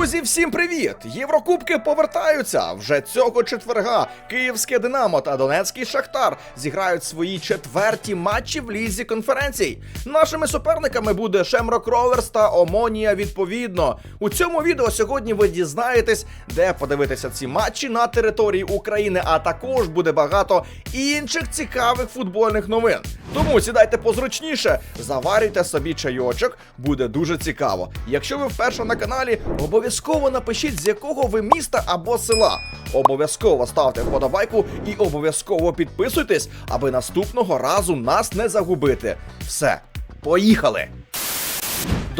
Друзі, всім привіт! Єврокубки повертаються вже цього четверга. Київське Динамо та Донецький Шахтар зіграють свої четверті матчі в лізі конференцій. Нашими суперниками буде Шемрок Роверс та Омонія. Відповідно, у цьому відео сьогодні ви дізнаєтесь, де подивитися ці матчі на території України, а також буде багато інших цікавих футбольних новин. Тому сідайте позручніше, заварюйте собі чайочок, буде дуже цікаво. Якщо ви вперше на каналі, обов'язково напишіть, з якого ви міста або села. Обов'язково ставте вподобайку і обов'язково підписуйтесь, аби наступного разу нас не загубити. Все, поїхали!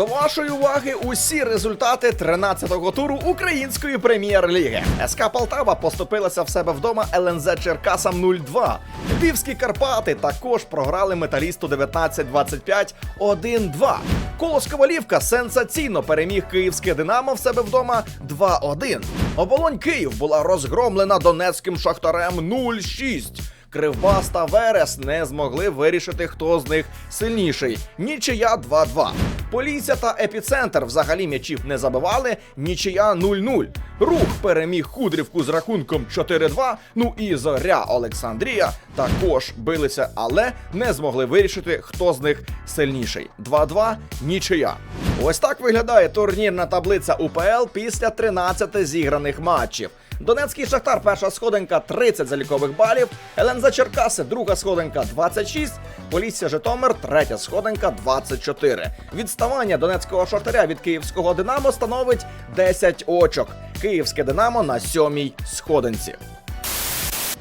До вашої уваги усі результати 13-го туру української прем'єр-ліги. СК Полтава поступилася в себе вдома ЛНЗ Черкасам 0-2. Львівські Карпати також програли металісту 19-25 1-2. Колос Ковалівка сенсаційно переміг київське Динамо в себе вдома 2-1. Оболонь Київ була розгромлена донецьким шахтарем 0-6. Кривбас та Верес не змогли вирішити, хто з них сильніший. Нічия 2-2. Полісся та епіцентр взагалі м'ячів не забивали. Нічия 0-0. Рух переміг Худрівку з рахунком 4-2. Ну і зоря Олександрія також билися, але не змогли вирішити, хто з них сильніший. 2-2 нічия. Ось так виглядає турнірна таблиця УПЛ після 13 зіграних матчів. Донецький Шахтар, перша сходинка 30 залікових балів. ЛНЗ Черкаси, друга сходинка 26. Полісся Житомир, третя сходинка 24. Відставання Донецького Шахтаря від київського Динамо становить 10 очок. Київське Динамо на сьомій сходинці.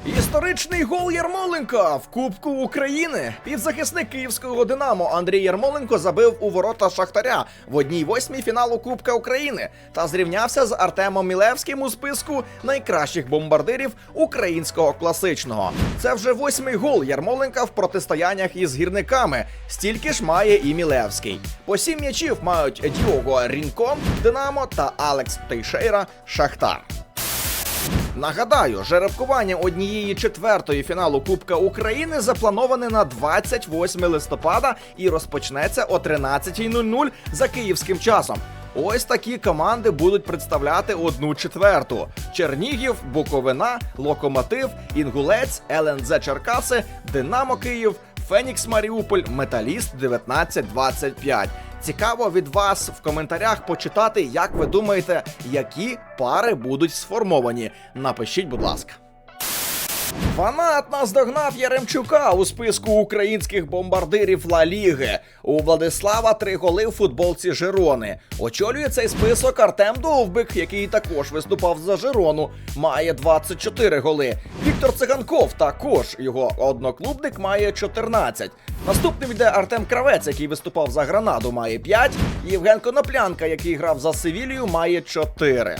Історичний гол Ярмоленка в Кубку України. Півзахисник київського Динамо Андрій Ярмоленко забив у ворота Шахтаря в одній восьмій фіналу Кубка України та зрівнявся з Артемом Мілевським у списку найкращих бомбардирів українського класичного. Це вже восьмий гол Ярмоленка в протистояннях із гірниками. Стільки ж має і Мілевський. По сім м'ячів мають Діого Рінкон Динамо та Алекс Тейшейра Шахтар. Нагадаю, жеребкування однієї четвертої фіналу Кубка України заплановане на 28 листопада і розпочнеться о 13.00 за київським часом. Ось такі команди будуть представляти одну четверту: Чернігів, Буковина, Локомотив, Інгулець, ЛНЗ Черкаси, Динамо Київ, Фенікс Маріуполь, Металіст 1925. Цікаво від вас в коментарях почитати, як ви думаєте, які пари будуть сформовані. Напишіть, будь ласка. Фанат наздогнав Яремчука у списку українських бомбардирів Ла Ліги. У Владислава три голи в футболці Жирони. Очолює цей список Артем Довбик, який також виступав за Жирону. Має 24 голи. Віктор Циганков також його одноклубник має 14. Наступним йде Артем Кравець, який виступав за Гранаду, має 5. Євген Коноплянка, який грав за Севілію, має 4.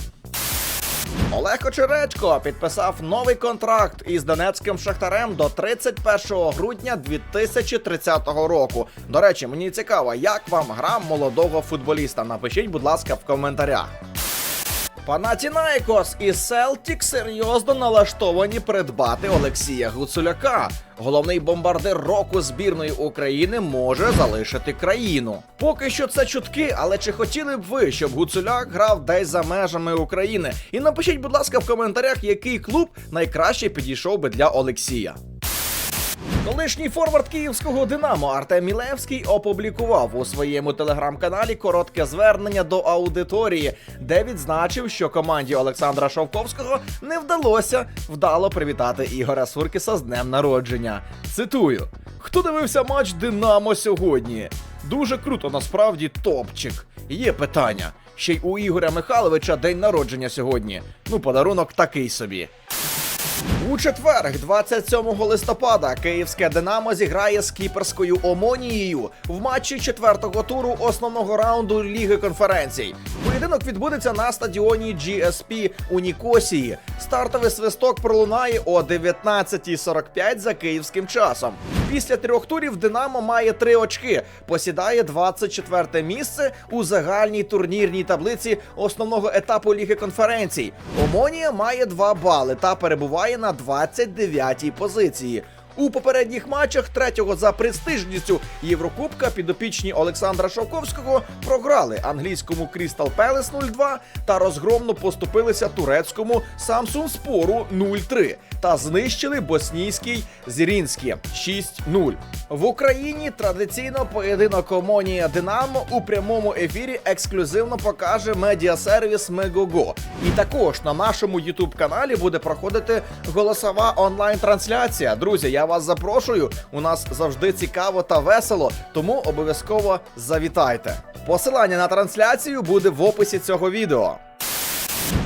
Олег Очеречко підписав новий контракт із донецьким шахтарем до 31 грудня 2030 року. До речі, мені цікаво, як вам гра молодого футболіста. Напишіть, будь ласка, в коментарях. Панатінайкос і Селтік серйозно налаштовані придбати Олексія Гуцуляка. Головний бомбардир року збірної України може залишити країну. Поки що це чутки, але чи хотіли б ви, щоб Гуцуляк грав десь за межами України? І напишіть, будь ласка, в коментарях, який клуб найкраще підійшов би для Олексія. Колишній форвард київського Динамо Артем Мілевський опублікував у своєму телеграм-каналі коротке звернення до аудиторії, де відзначив, що команді Олександра Шовковського не вдалося вдало привітати Ігоря Суркіса з днем народження. Цитую: хто дивився матч Динамо сьогодні? Дуже круто, насправді топчик. Є питання. Ще й у Ігоря Михайловича день народження сьогодні. Ну, подарунок такий собі. У четвер, 27 листопада, київське Динамо зіграє з кіперською Омонією в матчі четвертого туру основного раунду Ліги конференцій. Поєдинок відбудеться на стадіоні GSP у Нікосії. Стартовий свисток пролунає о 19.45 за київським часом. Після трьох турів Динамо має три очки, посідає 24 місце у загальній турнірній таблиці основного етапу Ліги конференцій. Омонія має 2 бали та перебуває на 29-й позиції. У попередніх матчах третього за престижністю Єврокубка підопічні Олександра Шовковського програли англійському Крістал Пелес 0-2 та розгромно поступилися турецькому Самсун Спору 0-3 та знищили боснійський Зірінський 6-0. В Україні традиційно поєдинок Омонія Динамо у прямому ефірі ексклюзивно покаже медіасервіс Мегого. І також на нашому Ютуб каналі буде проходити голосова онлайн-трансляція. Друзі, я вас запрошую. У нас завжди цікаво та весело, тому обов'язково завітайте. Посилання на трансляцію буде в описі цього відео.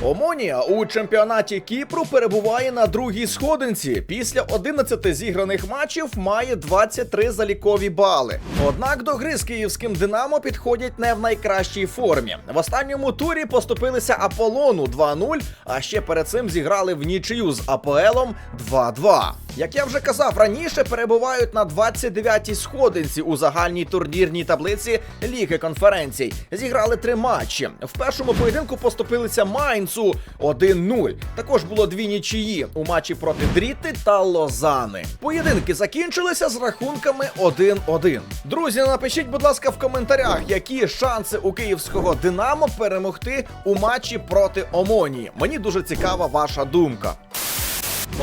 Омонія у чемпіонаті Кіпру перебуває на другій сходинці. Після 11 зіграних матчів має 23 залікові бали. Однак до гри з київським Динамо підходять не в найкращій формі. В останньому турі поступилися Аполлону 2-0, а ще перед цим зіграли в нічию з АПЛом 2-2. Як я вже казав раніше, перебувають на 29-й сходинці у загальній турнірній таблиці Ліги конференцій. Зіграли три матчі. В першому поєдинку поступилися Майнцу 1-0. Також було дві нічиї у матчі проти Дріти та Лозани. Поєдинки закінчилися з рахунками 1-1. Друзі, напишіть, будь ласка, в коментарях, які шанси у київського Динамо перемогти у матчі проти Омонії. Мені дуже цікава ваша думка.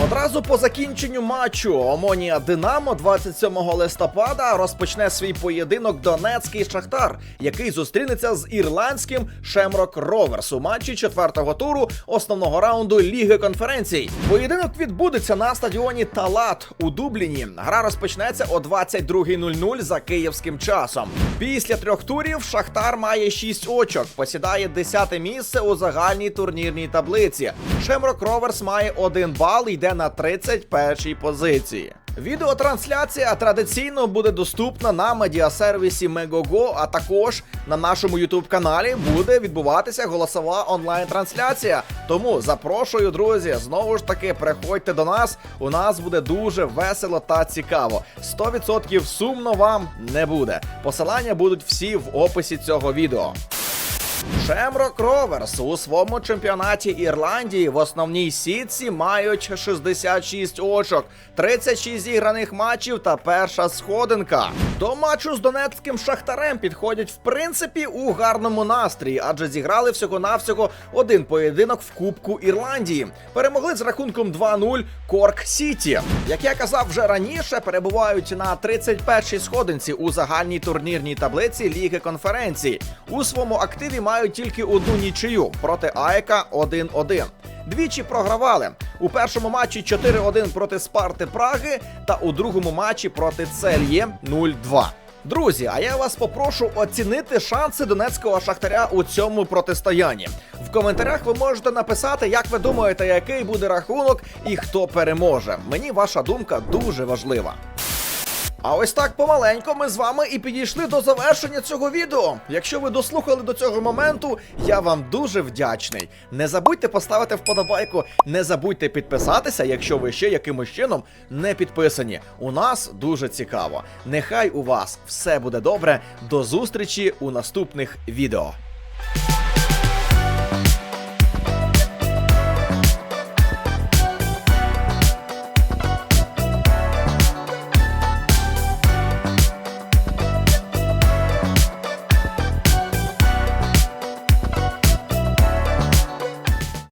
Одразу по закінченню матчу Омонія Динамо 27 листопада розпочне свій поєдинок Донецький Шахтар, який зустрінеться з ірландським Шемрок Роверс у матчі четвертого туру основного раунду Ліги конференцій. Поєдинок відбудеться на стадіоні Талат у Дубліні. Гра розпочнеться о 22.00 за київським часом. Після трьох турів Шахтар має 6 очок, посідає 10 місце у загальній турнірній таблиці. Шемрок Роверс має 1 бал йде на 31-й позиції. Відеотрансляція традиційно буде доступна на медіасервісі Megogo, а також на нашому Ютуб каналі буде відбуватися голосова онлайн-трансляція. Тому запрошую, друзі, знову ж таки, приходьте до нас. У нас буде дуже весело та цікаво. 100% сумно вам не буде. Посилання будуть всі в описі цього відео. Шемрок Роверс у своєму чемпіонаті Ірландії в основній сітці мають 66 очок, 36 зіграних матчів та перша сходинка. До матчу з донецьким шахтарем підходять в принципі у гарному настрої, адже зіграли всього-навсього один поєдинок в Кубку Ірландії. Перемогли з рахунком 2-0 Корк Сіті. Як я казав вже раніше, перебувають на 31-й сходинці у загальній турнірній таблиці Ліги конференцій. У своєму активі мають тільки одну нічию проти Аека 1-1. Двічі програвали у першому матчі 4-1 проти Спарти Праги та у другому матчі проти Цельє 0-2. Друзі, а я вас попрошу оцінити шанси донецького шахтаря у цьому протистоянні. В коментарях ви можете написати, як ви думаєте, який буде рахунок і хто переможе. Мені ваша думка дуже важлива. А ось так помаленько ми з вами і підійшли до завершення цього відео. Якщо ви дослухали до цього моменту, я вам дуже вдячний. Не забудьте поставити вподобайку, не забудьте підписатися, якщо ви ще якимось чином не підписані. У нас дуже цікаво. Нехай у вас все буде добре. До зустрічі у наступних відео.